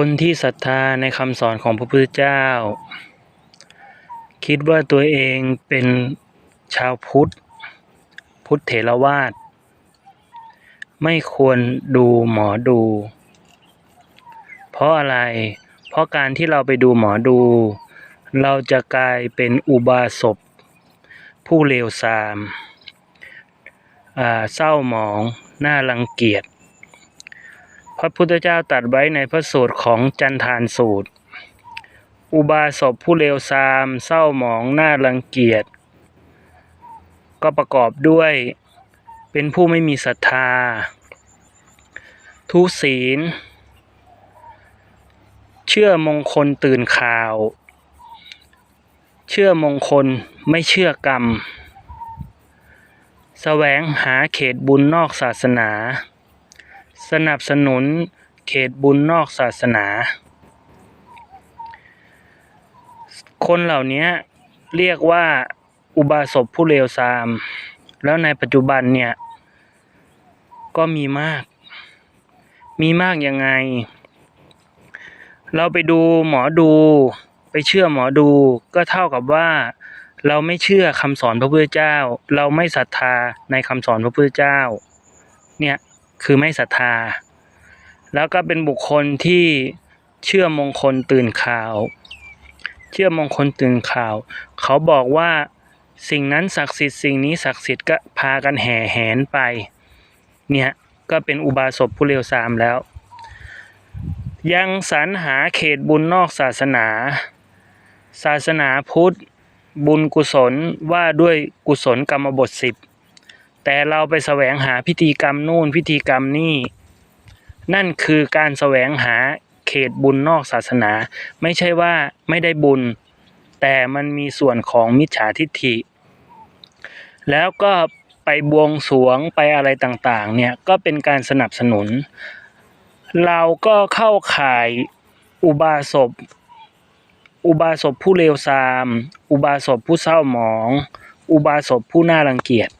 คนที่ศรัทธาในคำสอนของพระพุทธเจ้า คิดว่าตัวเองเป็นชาวพุทธ พุทธเถรวาท ไม่ควรดูหมอดู เพราะอะไร เพราะการที่เราไปดูหมอดู เราจะกลายเป็นอุบาสกผู้เลวทรามเศร้าหมอง น่ารังเกียจ พระพุทธเจ้าตรัสไว้ในพระสูตรของจันทานสูตร อุบาสกผู้เลวทราม เศร้าหมองหน่ารังเกียจ ก็ประกอบด้วยเป็นผู้ไม่มีศรัทธา ทุศีล เชื่อมงคลตื่นข่าว เชื่อมงคลไม่เชื่อกรรมแสวงหาเขตบุญนอกศาสนา สนับสนุนเขตบุญนอกศาสนา คนเหล่านี้เรียกว่าอุบาสกผู้เลวทราม แล้วในปัจจุบันเนี่ย ก็มีมาก มีมากยังไง เราไปดูหมอดู ไปเชื่อหมอดูก็เท่ากับว่าเราไม่เชื่อคำสอนพระพุทธเจ้า เราไม่ศรัทธาในคำสอนพระพุทธเจ้า เนี่ย คือไม่ศรัทธา แล้วก็เป็นบุคคลที่เชื่อมงคลตื่นข่าว เชื่อมงคลตื่นข่าว เขาบอกว่าสิ่งนั้นศักดิ์สิทธิ์สิ่งนี้ศักดิ์สิทธิ์ก็พากันแห่แหนไป เนี่ยก็เป็นอุบาสกผู้เลวทรามแล้ว ยังสรรหาเขตบุญนอกศาสนา ศาสนาพุทธ บุญกุศลว่าด้วยกุศลกรรมบทสิบ แต่เราไปแสวงหาพิธีกรรมนู่นพิธีกรรมนี่ นั่นคือการแสวงหาเขตบุญนอกศาสนา ไม่ใช่ว่าไม่ได้บุญ แต่มันมีส่วนของมิจฉาทิฏฐิ แล้วก็ไปบวงสรวงไปอะไรต่างๆเนี่ยก็เป็นการสนับสนุน เราก็เข้าข่ายอุบาสกอุบาสกผู้เลวทราม อุบาสกผู้เศร้าหมอง อุบาสกผู้น่ารังเกียจ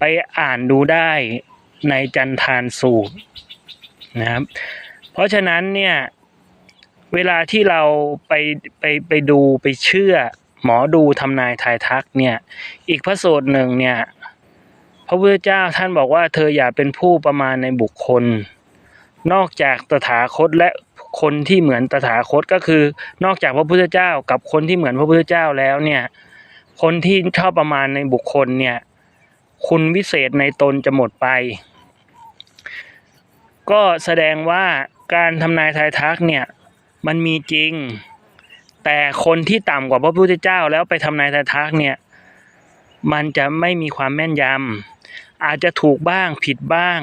ไปอ่านดูได้ในจันทานสูตรนะครับ เพราะฉะนั้นเนี่ยเวลาที่เราไปไปไปดูไปเชื่อหมอดูทำนายทายทักเนี่ย อีกพระสูตรหนึ่งเนี่ย พระพุทธเจ้าท่านบอกว่าเธออย่าเป็นผู้ประมาณในบุคคล นอกจากตถาคตและคนที่เหมือนตถาคตก็คือ นอกจากพระพุทธเจ้ากับคนที่เหมือนพระพุทธเจ้าแล้วเนี่ย คนที่ชอบประมาณในบุคคลเนี่ย คุณวิเศษในตนจะหมดไป ก็แสดงว่าการทำนายทายทักเนี่ยมันมีจริง แต่คนที่ต่ำกว่าพระพุทธเจ้าแล้วไปทำนายทายทักเนี่ยมันจะไม่มีความแม่นยำอาจจะถูกบ้างผิดบ้าง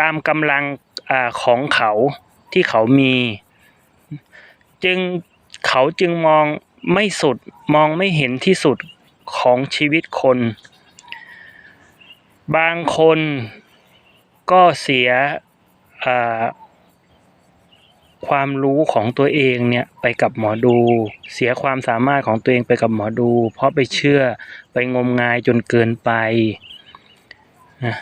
ตามกำลังอของเขาที่เขามี จึงเขาจึงมองไม่สุดมองไม่เห็นที่สุดของชีวิตคน บางคนก็เสียความรู้ของตัวเองเนี่ยไปกับหมอดู เสียความสามารถของตัวเองไปกับหมอดู เพราะไปเชื่อไปงมงายจนเกินไปนะ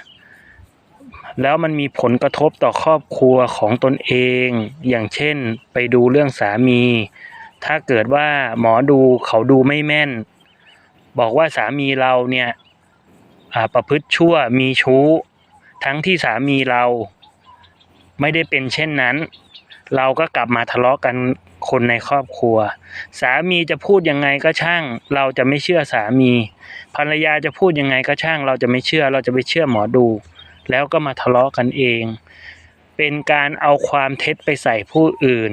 แล้วมันมีผลกระทบต่อครอบครัวของตนเอง อย่างเช่นไปดูเรื่องสามี ถ้าเกิดว่าหมอดูเขาดูไม่แม่น บอกว่าสามีเราเนี่ย ประพฤติชั่วมีชู้ ทั้งที่สามีเราไม่ได้เป็นเช่นนั้น เราก็กลับมาทะเลาะกันคนในครอบครัว สามีจะพูดยังไงก็ช่าง เราจะไม่เชื่อสามี ภรรยาจะพูดยังไงก็ช่าง เราจะไม่เชื่อเราจะไปเชื่อหมอดู แล้วก็มาทะเลาะกันเอง เป็นการเอาความเท็จไปใส่ผู้อื่น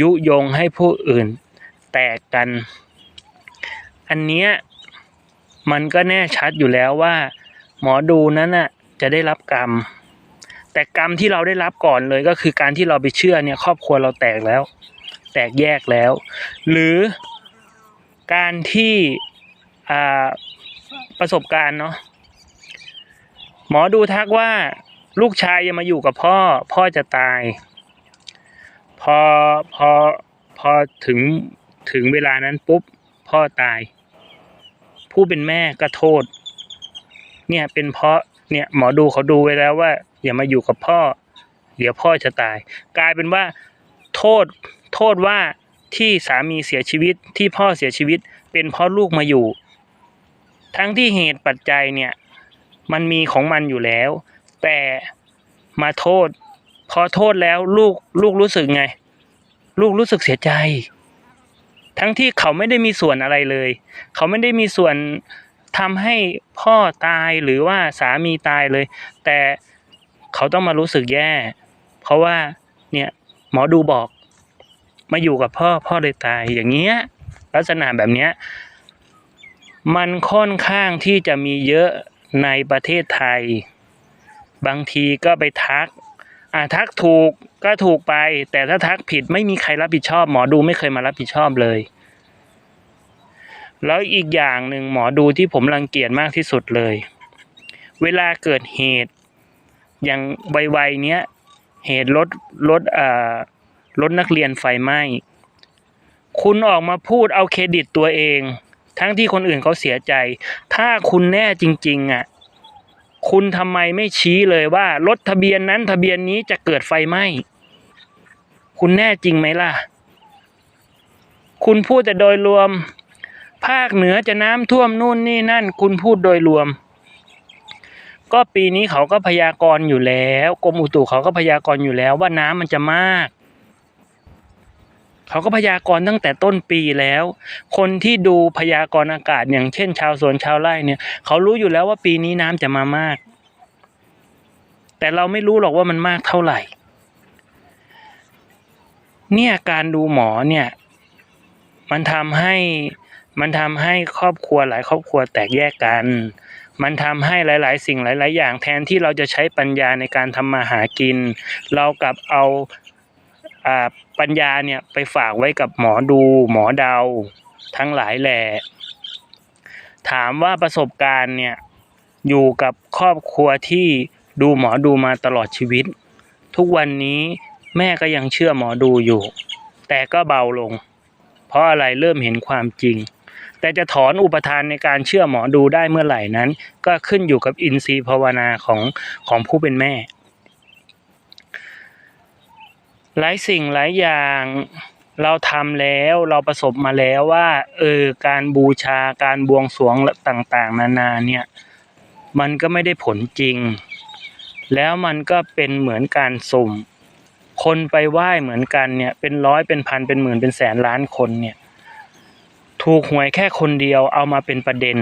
ยุยงให้ผู้อื่น แตกกัน อันเนี้ย มันก็แน่ชัดอยู่แล้วว่า หมอดูนั้นน่ะจะได้รับกรรม แต่กรรมที่เราได้รับก่อนเลยก็คือการที่เราไปเชื่อเนี่ยครอบครัวเราแตกแล้ว แตกแยกแล้ว หรือการที่อ่าประสบการณ์เนาะหมอดูทักว่าลูกชายจะมาอยู่กับพ่อ พ่อจะตาย พอพอพอถึงถึงเวลานั้นปุ๊บ พ่อตาย ผู้เป็นแม่ก็โทษ เนี่ยเป็นเพราะเนี่ยหมอดูเขาดูไว้แล้วว่า อย่ามาอยู่กับพ่อ เดี๋ยวพ่อจะตาย กลายเป็นว่าโทษโทษว่าที่สามีเสียชีวิตที่พ่อเสียชีวิต เป็นเพราะลูกมาอยู่ ทั้งที่เหตุปัจจัยเนี่ยมันมีของมันอยู่แล้ว แต่มาโทษ พอโทษแล้วลูกลูกรู้สึกไง ลูกรู้สึกเสียใจ ทั้งที่เขาไม่ได้มีส่วนอะไรเลย เขาไม่ได้มีส่วนทำให้พ่อตายหรือว่าสามีตายเลย แต่เขาต้องมารู้สึกแย่ เพราะว่าเนี่ยหมอดูบอก มาอยู่กับพ่อพ่อเลยตายอย่างเงี้ยลักษณะแบบเนี้ยมันค่อนข้างที่จะมีเยอะในประเทศไทย บางทีก็ไปทักอ่าทักถูก ก็ถูกไป แต่ถ้าทักผิดไม่มีใครรับผิดชอบ หมอดูไม่เคยมารับผิดชอบเลย แล้วอีกอย่างหนึ่งหมอดูที่ผมรังเกียจมากที่สุดเลย เวลาเกิดเหตุ อย่างวัยๆเนี้ยเหตุรถรถอ่ารถนักเรียนไฟไหม้คุณออกมาพูดเอาเครดิตตัวเอง ทั้งที่คนอื่นเขาเสียใจ ถ้าคุณแน่จริงๆอะคุณทำไมไม่ชี้เลยว่ารถทะเบียนนั้นทะเบียนนี้จะเกิดไฟไหม้ คุณแน่จริงไหมล่ะ คุณพูดแต่โดยรวม ภาคเหนือจะน้ำท่วมนู่นนี่นั่น คุณพูดโดยรวม ก็ปีนี้เขาก็พยากรณ์อยู่แล้วกรมอุตุเขาก็พยากรณ์อยู่แล้วว่าน้ำมันจะมาก เขาก็พยากรณ์ตั้งแต่ต้นปีแล้ว คนที่ดูพยากรณ์อากาศอย่างเช่น ชาวสวนชาวไร่เนี่ย เขารู้อยู่แล้วว่าปีนี้น้ำจะมามาก แต่เราไม่รู้หรอกว่ามันมากเท่าไหร่ เนี่ยการดูหมอเนี่ย มันทำให้มันทำให้ครอบครัวหลายครอบครัวแตกแยกกัน มันทำให้หลาย ๆ สิ่งหลาย ๆ อย่างแทนที่เราจะใช้ปัญญาในการทำมาหากิน เรากลับเอาอ่าปัญญาเนี่ยไปฝากไว้กับหมอดู หมอเดา ทั้งหลายแหล่ถามว่าประสบการณ์เนี่ยอยู่กับครอบครัวที่ดูหมอดูมาตลอดชีวิต ทุกวันนี้ แม่ก็ยังเชื่อหมอดูอยู่ แต่ก็เบาลง เพราะอะไรเริ่มเห็นความจริง แต่จะถอนอุปทานในการเชื่อหมอดูได้เมื่อไหร่นั้น ก็ขึ้นอยู่กับอินทรีย์ภาวนาของของผู้เป็นแม่ หลายสิ่งหลายอย่างเราทำแล้วเราประสบมาแล้วว่าเออการบูชาการบวงสรวงต่างๆ นานาเนี่ยมันก็ไม่ได้ผลจริง แล้วมันก็เป็นเหมือนการสุ่ม คนไปไหว้เหมือนกันเนี่ย เป็นร้อยเป็นพันเป็นหมื่นเป็นแสนล้านคนเนี่ย ถูกหวยแค่คนเดียวเอามาเป็นประเด็น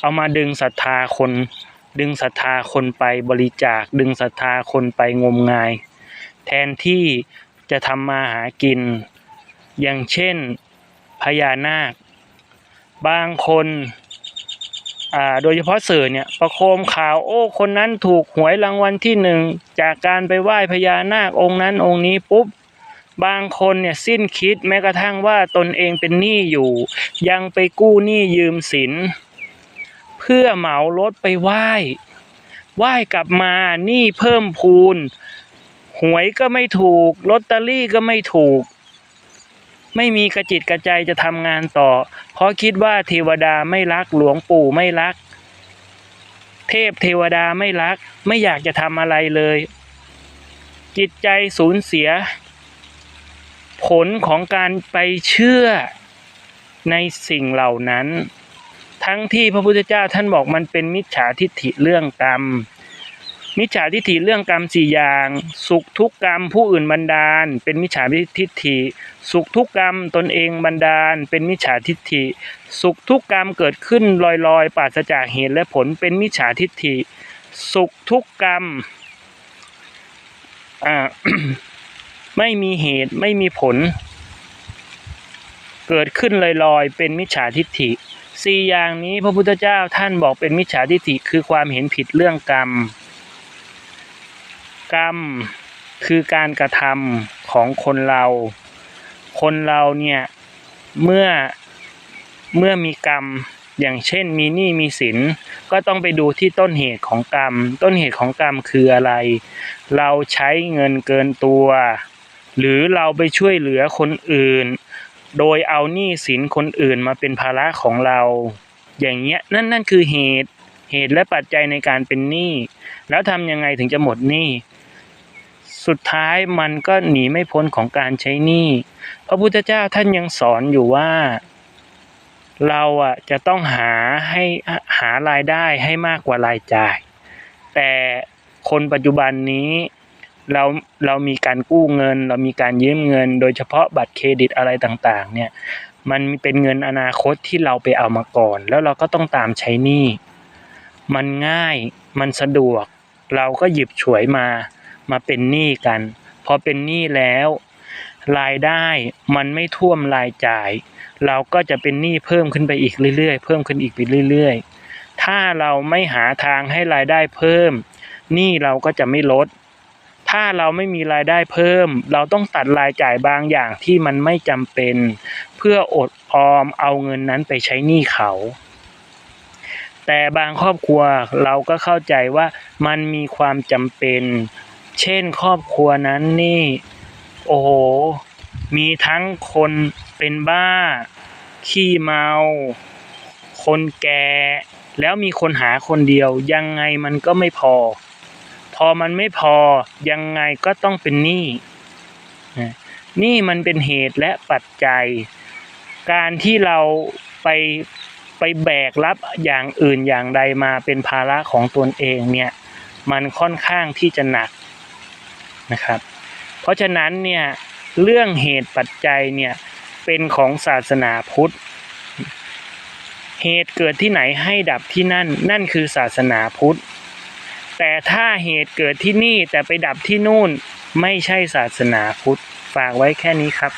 เอามาดึงศรัทธาคน ดึงศรัทธาคนไปบริจาค ดึงศรัทธาคนไปงมงาย แทนที่จะทำมาหากิน อย่างเช่นพญานาค บางคน อ่าโดยเฉพาะสื่อเนี่ยประโคมข่าวโอ้คนนั้นถูกหวยรางวัลที่หนึ่งจากการไปไหว้พญานาคองค์นั้นองค์นี้ปุ๊บบางคนเนี่ยสิ้นคิดแม้กระทั่งว่าตนเองเป็นหนี้อยู่ ยังไปกู้หนี้ยืมสิน เพื่อเหมารถไปไหว้ ไหว้กลับมาหนี้เพิ่มพูน หวยก็ไม่ถูกลอตเตอรี่ก็ไม่ถูก ไม่มีกระจิตกระใจจะทำงานต่อ เพราะคิดว่าเทวดาไม่รักหลวงปู่ไม่รัก เทพเทวดาไม่รัก ไม่อยากจะทำอะไรเลย จิตใจสูญเสีย ผลของการไปเชื่อในสิ่งเหล่านั้น ทั้งที่พระพุทธเจ้าท่านบอกมันเป็นมิจฉาทิฏฐิเรื่องกรรม มิจฉาทิฏฐิเรื่องกรรมสี่อย่าง สุขทุกกรรมผู้อื่นบันดาล เป็นมิจฉาทิฏฐิ สุขทุกกรรมตนเองบันดาล เป็นมิจฉาทิฏฐิ สุขทุกกรรมเกิดขึ้นลอยๆปราศจากเหตุและผลเป็นมิจฉาทิฏฐิ สุขทุกกรรมไม่มีเหตุไม่มีผล เกิดขึ้นลอยๆเป็นมิจฉาทิฏฐิสี่อย่างนี้พระพุทธเจ้าท่านบอกเป็นมิจฉาทิฏฐิคือความเห็นผิดเรื่องกรรม กรรมคือการกระทำของคนเรา คนเราเนี่ยเมื่อเมื่อมีกรรมอย่างเช่นมีหนี้มีสินก็ต้องไปดูที่ต้นเหตุของกรรม ต้นเหตุของกรรมคืออะไร เราใช้เงินเกินตัว หรือเราไปช่วยเหลือคนอื่น โดยเอาหนี้สินคนอื่นมาเป็นภาระของเรา อย่างเงี้ยนั่นนั่นคือเหตุ เหตุและปัจจัยในการเป็นหนี้แล้วทำยังไงถึงจะหมดหนี้สุดท้ายมันก็หนีไม่พ้นของการใช้หนี้พระพุทธเจ้าท่านยังสอนอยู่ว่า เราอะจะต้องหาให้หารายได้ให้มากกว่ารายจ่าย แต่คนปัจจุบันนี้เราเรามีการกู้เงิน เรามีการยืมเงิน โดยเฉพาะบัตรเครดิตอะไรต่างๆ เนี่ยมันเป็นเงินอนาคตที่เราไปเอามาก่อน แล้วเราก็ต้องตามใช้หนี้ มันง่ายมันสะดวก เราก็หยิบฉวยมามาเป็นหนี้กัน พอเป็นหนี้แล้ว รายได้มันไม่ท่วมรายจ่าย เราก็จะเป็นหนี้เพิ่มขึ้นไปอีกเรื่อยๆ เพิ่มขึ้นอีกไปเรื่อยๆ ถ้าเราไม่หาทางให้รายได้เพิ่มหนี้เราก็จะไม่ลด ถ้าเราไม่มีรายได้เพิ่ม เราต้องตัดรายจ่ายบางอย่างที่มันไม่จำเป็น เพื่ออดออมเอาเงินนั้นไปใช้หนี้เขา แต่บางครอบครัวเราก็เข้าใจว่ามันมีความจำเป็น เช่นครอบครัวนั้นนี่ โอ้โห มีทั้งคนเป็นบ้า ขี้เมา คนแก่ แล้วมีคนหาคนเดียว ยังไงมันก็ไม่พอ พอมันไม่พอยังไงก็ต้องเป็นหนี้นี่มันเป็นเหตุและปัจจัย การที่เราไป ไปแบกรับอย่างอื่นอย่างใดมาเป็นภาระของตนเองเนี่ยมันค่อนข้างที่จะหนักนะครับ เพราะฉะนั้นเนี่ยเรื่องเหตุปัจจัยเนี่ยเป็นของศาสนาพุทธ เหตุเกิดที่ไหนให้ดับที่นั่น นั่นคือศาสนาพุทธ แต่ถ้าเหตุเกิดที่นี่แต่ไปดับที่นู่นไม่ใช่ศาสนาพุทธ ฝากไว้แค่นี้ครับ